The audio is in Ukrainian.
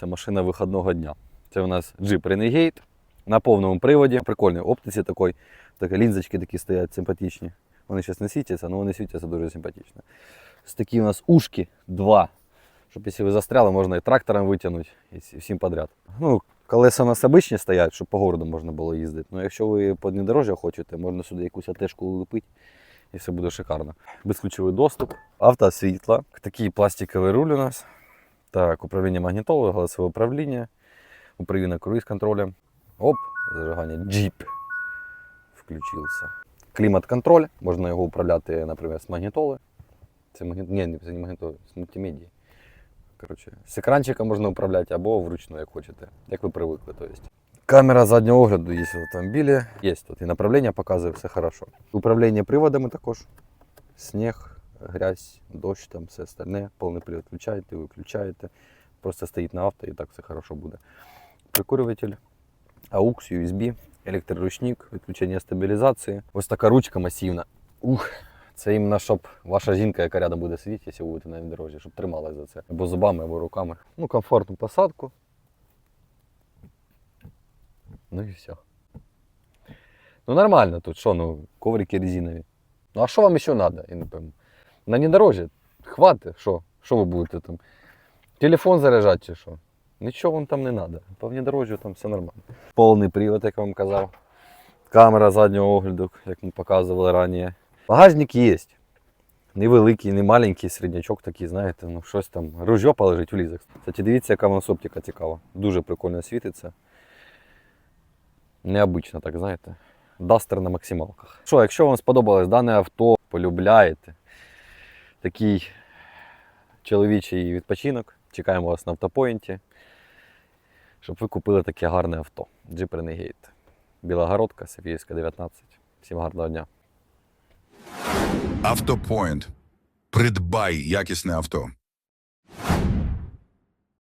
Це машина виходного дня. Це у нас Jeep Renegade на повному приводі. Прикольний оптиці такої. Такі лінзочки такі стоять симпатичні. Вони зараз не світяться, але вони світяться дуже симпатично. Ось такі у нас ушки два. Щоб якщо ви застряли, можна і трактором витягнути, і всім подряд. Ну, колеса у нас обичні стоять, щоб по городу можна було їздити. Ну, якщо ви по дорожжя хочете, можна сюди якусь атешку лепити, і все буде шикарно. Безключовий доступ, автосвітла, такий пластиковий руль у нас. Так, управління магнітолою, голосове управління, управління круїз контролем. Оп, зажигання джіп. Включився. Клімат-контроль, можна його управляти, наприклад, з магнітоли. Це магні... Ні, це не магнітоли, з мультимедії. Коротше, з екранчика можна управляти або вручну, як хочете, як ви привикли. То. Камера заднього огляду є в автомобілі. Є тут і направлення показує, все хорошо. Управління приводами також. Сніг, грязь, дощ, там все остальне. Повний привод включаєте, виключаєте. Просто стоїть на авто і так все хорошо буде. Прикурюватель, AUX, USB, електроручник, відключення стабілізації. Ось така ручка масивна. Ух, це іменно, щоб ваша жінка, яка рядом буде сидіти, якщо ви будете на дорожі, щоб трималась за це. Або зубами, або руками. Ну, комфортну посадку. Ну і все. Ну нормально тут, що, ну, коврики резинові. Ну а що вам ще треба? Я не пойму. На недорожі хватить, що? Що ви будете там? Телефон заряджати чи що? Нічого вам там не треба. По внедорожжю там все нормально. Повний привод, як я вам казав. Камера заднього огляду, як ми показували раніше. Багажник є. Невеликий, не маленький, середнячок такий, знаєте, ну щось там. Ружьо полежить влізе. Кстати, дивіться, яка в нас оптика цікава. Дуже прикольно світиться. Необично, так знаєте. Дастер на максималках. Що, якщо вам сподобалось дане авто, полюбляєте такий чоловічий відпочинок, чекаємо вас на автопоінті, щоб ви купили таке гарне авто. Jeep Renegade. Білогородка, Софіївська, 19. Всім гарного дня. Автопоінт. Придбай якісне авто.